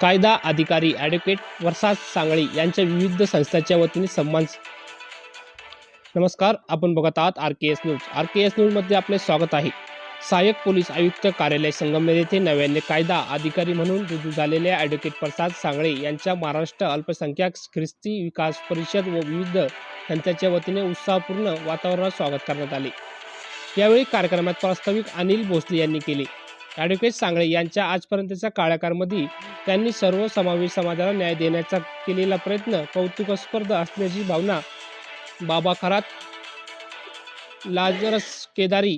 कायदा अधिकारी ॲडव्होकेट वरसाद सांगळे यांच्या विविध संस्थांच्या वतीने सन्मान नमस्कार आपण बघत आहात R K S news R K S न्यूजमध्ये आपले स्वागत आहे. सहाय्यक पोलीस आयुक्त कार्यालय संगमनेर येथे नव्याने कायदा अधिकारी म्हणून रुजू झालेले ॲडव्होकेट प्रसाद सांगळे यांच्या महाराष्ट्र अल्पसंख्याक ख्रिस्ती विकास परिषद व विविध संस्थांच्या वतीने उत्साहपूर्ण वातावरणात स्वागत करण्यात आले. यावेळी कार्यक्रमात प्रास्ताविक अनिल भोसले यांनी केले. ॲडव्होकेट सांगळे यांच्या आजपर्यंतच्या काळाकारमध्ये त्यांनी सर्व समावेश समाजाला न्याय देण्याचा केलेला प्रयत्न कौतुकास्पद असल्याची भावना बाबा खरात लाजरस केदारी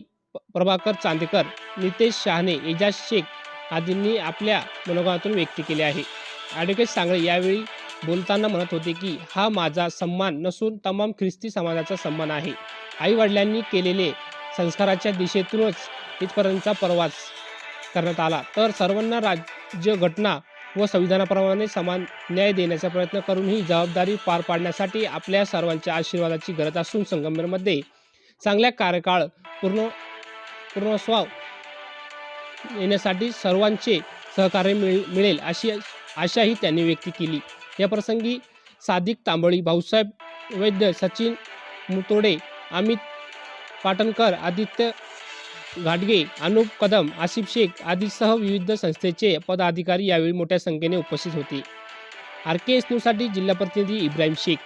प्रभाकर चांदेकर नितेश शहाणे एजाज शेख आदींनी आपल्या मनोगतातून व्यक्त केले आहे. ॲडव्होकेट सांगळे यावेळी बोलताना म्हणत होते की हा माझा सन्मान नसून तमाम ख्रिस्ती समाजाचा सन्मान आहे. आईवडिलांनी केलेले संस्काराच्या दिशेतूनच इथपर्यंतचा प्रवास करण्यात आला. तर सर्वांना राज्य घटना व संविधानाप्रमाणे समान न्याय देण्याचा प्रयत्न करून ही जबाबदारी पार पाडण्यासाठी आपल्या सर्वांच्या आशीर्वादाची गरज असून संगमनेरमध्ये चांगल्या कार्यकाळ पूर्ण पूर्णस्वाव येण्यासाठी सर्वांचे सहकार्य मिळ मिळेल अशी आशाही त्यांनी व्यक्त केली. या प्रसंगी सादिक तांबळी भाऊसाहेब वैद्य सचिन मुतोडे अमित पाटणकर आदित्य घाटगे अनुप कदम आसिफ शेख आदीसह विविध संस्थेचे पदाधिकारी यावेळी मोठ्या संख्येने उपस्थित होते. आर के एस न्यूजसाठी जिल्हा प्रतिनिधी इब्राहिम शेख.